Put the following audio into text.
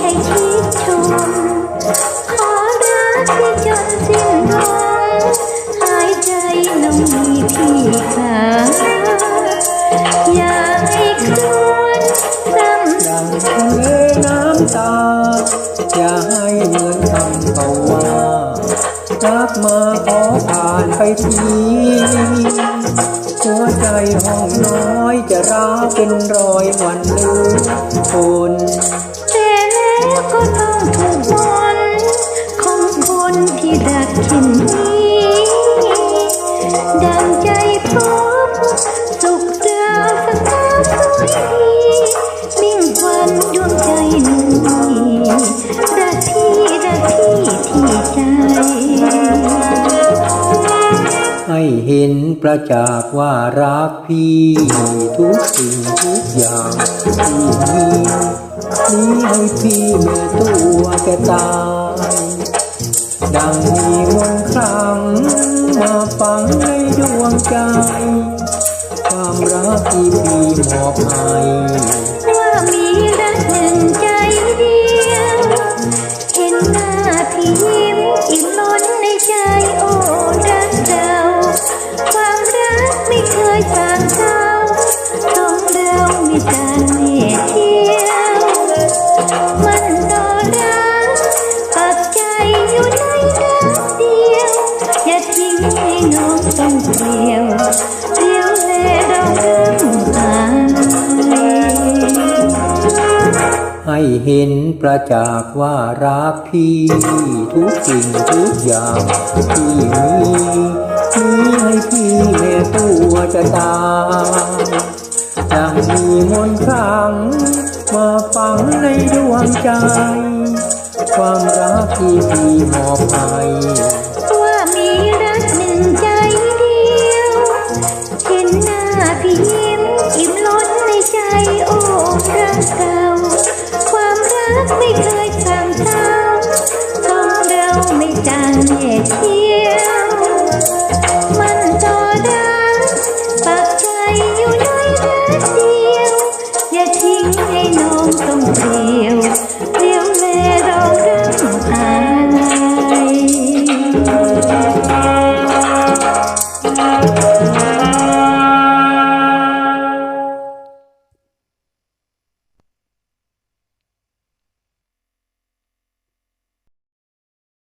ให้ชิดชม ขอรักพี่จนสิ้นลมหายใจน้องมีพี่ค่ะอย่าให้ครวนซ้ำ ดังทะเลน้ำตา อย่าให้เหมือนคำเขาว่ารักมาขอผ่านไปทีหัวใจห้องน้อยจะร้าวเป็นรอยวันลืมคนแต่ เห็นประจักษ์ว่ารักพี่ทุกสิ่งทุกอย่างที่มีนี้ให้พี่แม่ตัวแกตายดังมีมนคลังมาฝังในดวงใจ ความรักที่พี่มอบให้ เห็นประจักษ์ว่ารักพี่ ทุกสิ่งทุกอย่างที่มีมีให้พี่แม่ตัวจะตายดังมีมนต์คลังมาฝังในดวงใจ ความรักที่พี่มอบให้ เที่ยว มันจอดาปักใจอยู่ในรักเดียว อย่าทิ้งให้น้องต้องเดียวเดียวแลเราเำองอา